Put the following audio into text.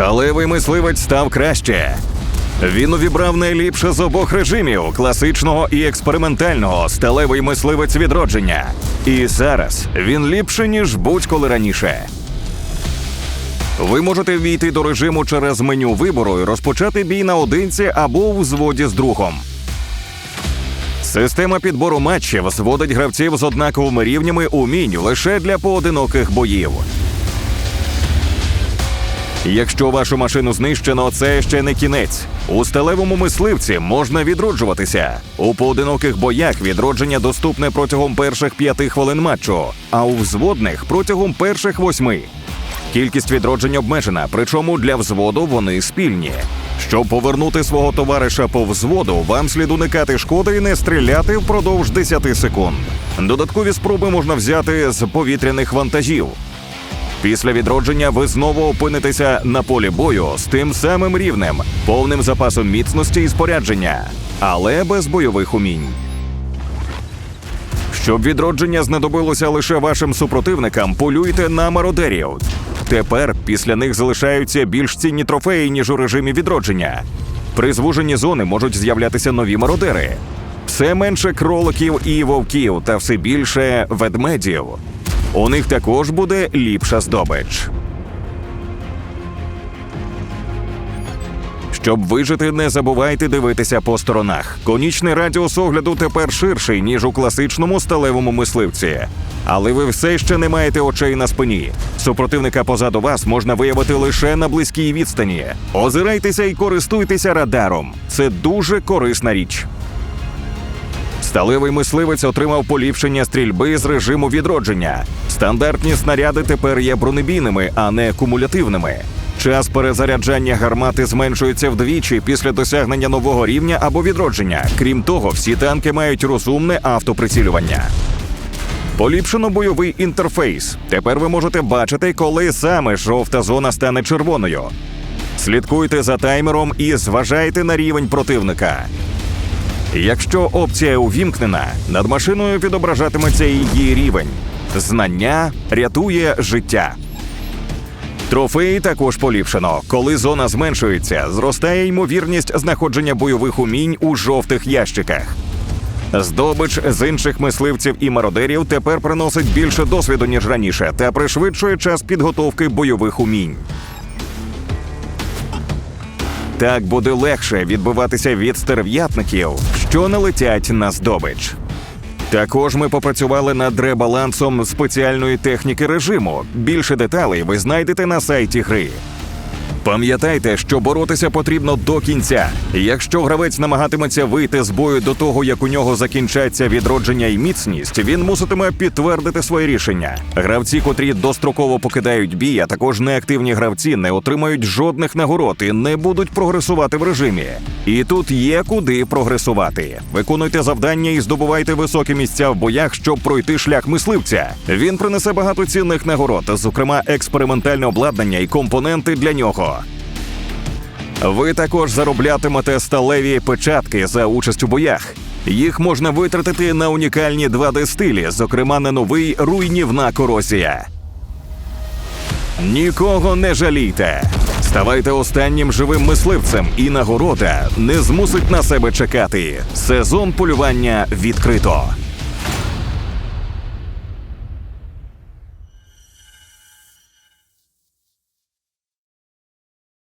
Сталевий мисливець став краще. Він увібрав найліпше з обох режимів класичного і експериментального сталевий мисливець відродження. І зараз він ліпше, ніж будь-коли раніше. Ви можете ввійти до режиму через меню вибору і розпочати бій наодинці або у взводі з другом. Система підбору матчів зводить гравців з однаковими рівнями умінь лише для поодиноких боїв. Якщо вашу машину знищено, це ще не кінець. У сталевому мисливці можна відроджуватися. У поодиноких боях відродження доступне протягом перших п'яти хвилин матчу, а у взводних протягом перших восьми. Кількість відроджень обмежена, причому для взводу вони спільні. Щоб повернути свого товариша по взводу, вам слід уникати шкоди і не стріляти впродовж 10 секунд. Додаткові спроби можна взяти з повітряних вантажів. Після відродження ви знову опинитеся на полі бою з тим самим рівнем, повним запасом міцності і спорядження, але без бойових умінь. Щоб відродження знадобилося лише вашим супротивникам, полюйте на мародерів. Тепер після них залишаються більш цінні трофеї, ніж у режимі відродження. При звуженні зони можуть з'являтися нові мародери. Все менше кроликів і вовків, та все більше ведмедів. У них також буде ліпша здобич. Щоб вижити, не забувайте дивитися по сторонах. Конічний радіус огляду тепер ширший, ніж у класичному сталевому мисливці. Але ви все ще не маєте очей на спині. Супротивника позаду вас можна виявити лише на близькій відстані. Озирайтеся і користуйтеся радаром. Це дуже корисна річ. Сталевий мисливець отримав поліпшення стрільби з режиму відродження. Стандартні снаряди тепер є бронебійними, а не кумулятивними. Час перезаряджання гармати зменшується вдвічі після досягнення нового рівня або відродження. Крім того, всі танки мають розумне автоприцілювання. Поліпшено бойовий інтерфейс. Тепер ви можете бачити, коли саме жовта зона стане червоною. Слідкуйте за таймером і зважайте на рівень противника. Якщо опція увімкнена, над машиною відображатиметься її рівень. Знання рятує життя. Трофеї також поліпшено. Коли зона зменшується, зростає ймовірність знаходження бойових умінь у жовтих ящиках. Здобич з інших мисливців і мародерів тепер приносить більше досвіду, ніж раніше, та пришвидшує час підготовки бойових умінь. Так буде легше відбиватися від стерв'ятників, що не летять на здобич. Також ми попрацювали над ребалансом спеціальної техніки режиму. Більше деталей ви знайдете на сайті гри. Пам'ятайте, що боротися потрібно до кінця. Якщо гравець намагатиметься вийти з бою до того, як у нього закінчаться відродження і міцність, він муситиме підтвердити своє рішення. Гравці, котрі достроково покидають бій, а також неактивні гравці, не отримають жодних нагород і не будуть прогресувати в режимі. І тут є куди прогресувати. Виконуйте завдання і здобувайте високі місця в боях, щоб пройти шлях мисливця. Він принесе багато цінних нагород, зокрема експериментальне обладнання і компоненти для нього. Ви також зароблятимете сталеві печатки за участь у боях. Їх можна витратити на унікальні 2D стилі, зокрема на новий руйнівна корозія. Нікого не жалійте. Ставайте останнім живим мисливцем, і нагорода не змусить на себе чекати. Сезон полювання відкрито.